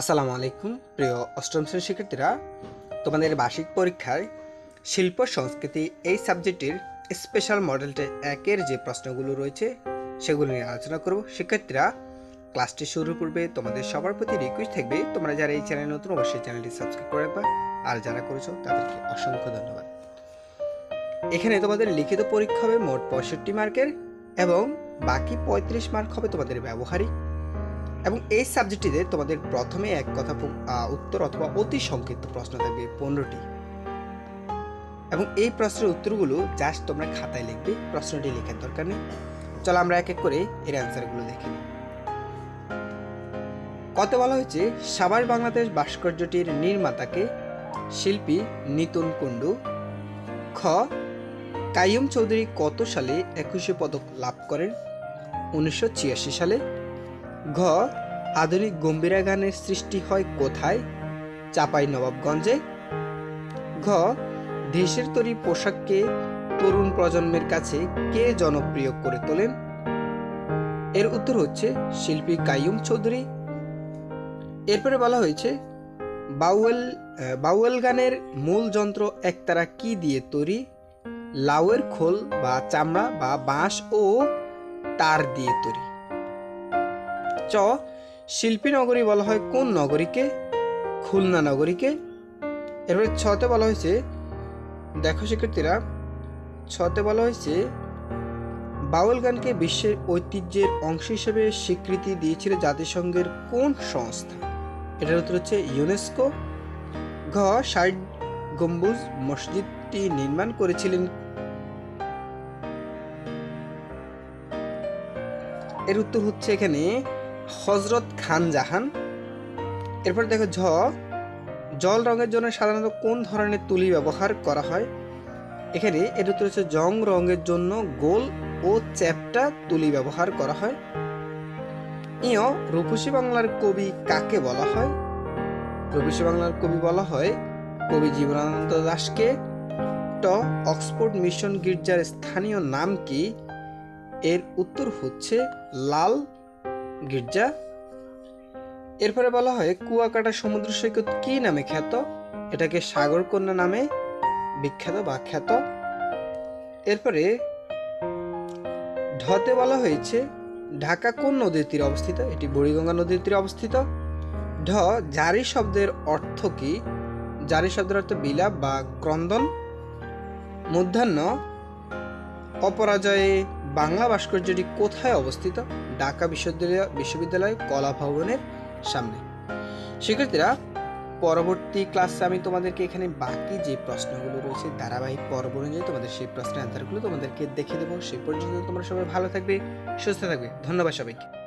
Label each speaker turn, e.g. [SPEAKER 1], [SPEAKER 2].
[SPEAKER 1] আসসালামু আলাইকুম, প্রিয় অষ্টম শ্রেণির শিক্ষার্থীরা। তোমাদের বার্ষিক পরীক্ষায় শিল্প সংস্কৃতি এই সাবজেক্টের স্পেশাল মডেলটা একের যে প্রশ্নগুলো রয়েছে, সেগুলো নিয়ে আলোচনা করব। শিক্ষার্থীরা ক্লাসটি শুরুর পূর্বে তোমাদের সবার প্রতি রিকোয়েস্ট থাকবে, তোমরা যারা এই চ্যানেল নতুন, অবশ্যই চ্যানেলটি সাবস্ক্রাইব করে রাখবা। আর যারা করেছ, তাদেরকে অসংখ্য ধন্যবাদ। এখানে তোমাদের লিখিত পরীক্ষা হবে মোট পঁয়ষট্টি মার্কের এবং বাকি পঁয়ত্রিশ মার্ক হবে তোমাদের ব্যবহারিক। এবং এই সাবজেক্টটিতে তোমাদের প্রথমে এক কথা উত্তর অথবা অতি সংক্ষিপ্ত প্রশ্ন থাকবে পনেরোটি। এবং এই প্রশ্নের উত্তরগুলো জাস্ট তোমরা খাতায় লিখবে, প্রশ্নটি লেখার দরকার নেই। চলো আমরা এক এক করে এর অ্যান্সারগুলো দেখে নিই। কত বলা হয়েছে, সাভার বাংলাদেশ ভাস্কর্যটির নির্মাতাকে শিল্পী নিতুন কুণ্ডু, খ, কাইয়ুম চৌধুরী কত সালে একুশে পদক লাভ করেন? উনিশশো ছিয়াশি সালে। ঘ, আধুনিক গম্ভীরা গানের সৃষ্টি হয় কোথায়? চাপাই নবাবগঞ্জে ঘ, দেশের তৈরি পোশাককে তরুণ প্রজন্মের কাছে কে জনপ্রিয় করে তোলেন? এর উত্তর হচ্ছে শিল্পী কাইয়ুম চৌধুরী। এরপরে বলা হয়েছে বাউল বাউল গানের মূল যন্ত্র একতারা কি দিয়ে তৈরি? লাউয়ের খোল বা চামড়া বা বাঁশ ও তার দিয়ে তৈরি। চ, শিল্পী নগরী বলা হয় কোন নগরীকে? খুলনা নগরীকে। এরপরে ছতে বলা হয়েছে, দেখো শিক্ষার্থীরা, ছতে বলা হয়েছে, বাউল গানকে বিশ্বের ঐতিহ্যের অংশ হিসেবে স্বীকৃতি দিয়েছিল জাতিসংঘের কোন সংস্থা? এটার উত্তর হচ্ছে ইউনেস্কো। ঘ, ষাট গম্বুজ মসজিদটি নির্মাণ করেছিলেন। এর উত্তর হচ্ছে এখানে হজরত খান জাহান। এরপর দেখো ঝ, জল রঙের জন্য সাধারণত কোন ধরনের তুলি ব্যবহার করা হয়? এখানে এর উত্তর হচ্ছে জং রঙের জন্য গোল ও চ্যাপটা তুলি ব্যবহার করা হয়। ইয়, রূপসী বাংলার কবি কাকে বলা হয়? রূপসী বাংলার কবি বলা হয় কবি জীবনানন্দ দাসকে। ট, অক্সফোর্ড মিশন গির্জার স্থানীয় নাম কি? এর উত্তর হচ্ছে লাল গির্জা। এরপরে বলা হয়, কুয়াকাটা সমুদ্র সৈকত কি নামে খ্যাত? এটাকে সাগরকন্যা নামে বিখ্যাত বা খ্যাত। এরপরে ঢতে বলা হয়েছে, ঢাকা কোন নদীর তীরে অবস্থিত? এটি বুড়িগঙ্গা নদীর তীরে অবস্থিত। ঢ, জারি শব্দের অর্থ কি? জারি শব্দের অর্থ বিলাপ বা ক্রন্দন। মধ্যাহ্ন, অপরাজয়ে বাংলা ভাস্কর্যটি কোথায় অবস্থিত? ঢাকা বিশ্ববিদ্যালয় বিশ্ববিদ্যালয়, কলা ভবনের সামনে। শিক্ষার্থীরা, পরবর্তী ক্লাসে আমি তোমাদেরকে এখানে বাকি যে প্রশ্নগুলো রয়েছে, ধারাবাহিক পর্ব অনুযায়ী তোমাদের সেই প্রশ্নের অ্যান্সারগুলো তোমাদেরকে দেখে দেবো। সেই পর্যন্ত তোমরা সবাই ভালো থাকবে, সুস্থ থাকবে। ধন্যবাদ সবাইকে।